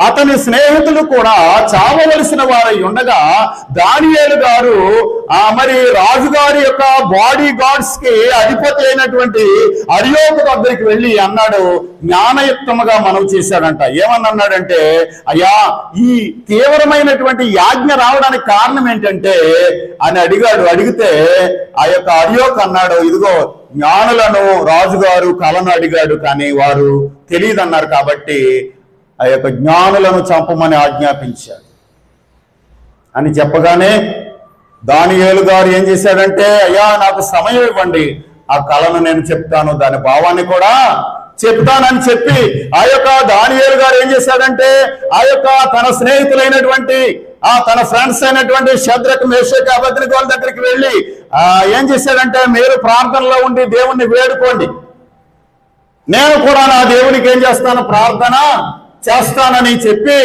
అతని స్నేహితులు కూడా చావవలసిన వారై ఉండగా దానియేలు గారు ఆ మరి రాజుగారి యొక్క బాడీ గార్డ్స్కి అధిపతి అయినటువంటి అరియోపు దగ్గరికి వెళ్ళి అన్నాడు జ్ఞానయుక్తముగా మనవి చేశాడంట. ఏమన్నాడంటే అన్నాడంటే అయ్యా ఈ తీవ్రమైనటువంటి యాజ్ఞ రావడానికి కారణం ఏంటంటే అని అడిగాడు. అడిగితే ఆ యొక్క అరియోక్ అన్నాడు ఇదిగో జ్ఞానులను రాజుగారు కలను అడిగాడు కానీ వారు తెలియదన్నారు కాబట్టి ఆ యొక్క జ్ఞానులను చంపమని ఆజ్ఞాపించాడు. అని చెప్పగానే దానియేలు గారు ఏం చేశాడంటే అయ్యా నాకు సమయం ఇవ్వండి. ఆ కళను నేను చెప్తాను దాని భావాన్ని కూడా చెప్తానని చెప్పి ఆ యొక్క దానియేలు గారు ఏం చేశాడంటే ఆ యొక్క తన స్నేహితులైనటువంటి ఆ తన ఫ్రెండ్స్ అయినటువంటి శద్రకు మేషక్ వాళ్ళ దగ్గరికి వెళ్ళి ఆ ఏం చేశాడంటే మీరు ప్రార్థనలో ఉండి దేవుణ్ణి వేడుకోండి. నేను కూడా నా దేవునికి ఏం చేస్తాను? ప్రార్థన చేస్తానని చెప్పి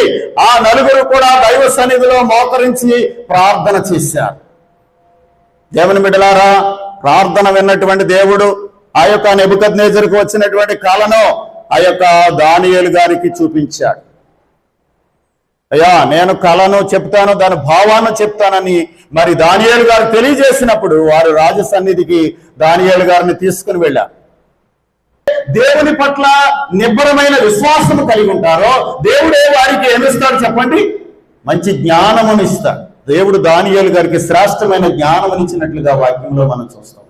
ఆ నలుగురు కూడా దైవ సన్నిధిలో మోకరించి ప్రార్థన చేశారు. దేవుని బిడ్డలారా ప్రార్థన విన్నటువంటి దేవుడు ఆ యొక్క నెబుకద్ వచ్చినటువంటి కళను ఆ యొక్క దానియేలు గారికి చూపించాడు. అయ్యా నేను కళను చెప్తాను దాని భావాన్ని చెప్తానని మరి దానియేలు గారు తెలియజేసినప్పుడు వారు రాజ సన్నిధికి దానియేలు గారిని తీసుకుని వెళ్ళారు. దేవుని పట్ల నిబ్బరమైన విశ్వాసము కలిగి ఉంటారో దేవుడే వారికి ఏమిస్తాడు చెప్పండి? మంచి జ్ఞానమును ఇస్తాడు. దేవుడు దానియాలు గారికి శ్రేష్టమైన జ్ఞానమునిచ్చినట్లుగా వాక్యంలో మనం చూస్తాం.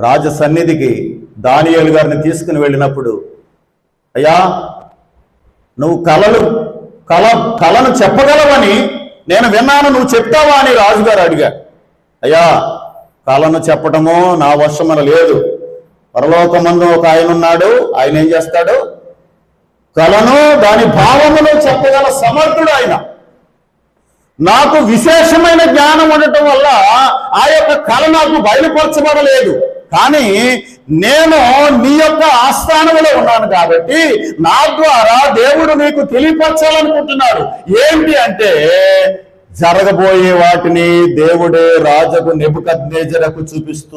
రాజ సన్నిధికి దానియాలు గారిని తీసుకుని వెళ్ళినప్పుడు అయ్యా నువ్వు కలలు కల కలను చెప్పగలవని నేను విన్నాను నువ్వు చెప్తావా? అని రాజుగారు అడిగాడు అయ్యా కలను చెప్పటము నా వశమన లేదు. పరలోకమందు ఒక ఆయన ఉన్నాడు ఆయన ఏం చేస్తాడు? కలను దాని భావమును చెప్పగల సమర్థుడు ఆయన. నాకు విశేషమైన జ్ఞానం ఉండటం వల్ల ఆ యొక్క కళ నాకు బయలుపరచబడలేదు. కానీ నేను నీ యొక్క ఆస్థానంలో ఉన్నాను కాబట్టి నా ద్వారా దేవుడు నీకు తెలియపరచాలనుకుంటున్నాడు. ఏంటి అంటే జరగబోయే వాటిని దేవుడే రాజకు నెబుకద్నేజరకు చూపిస్తూ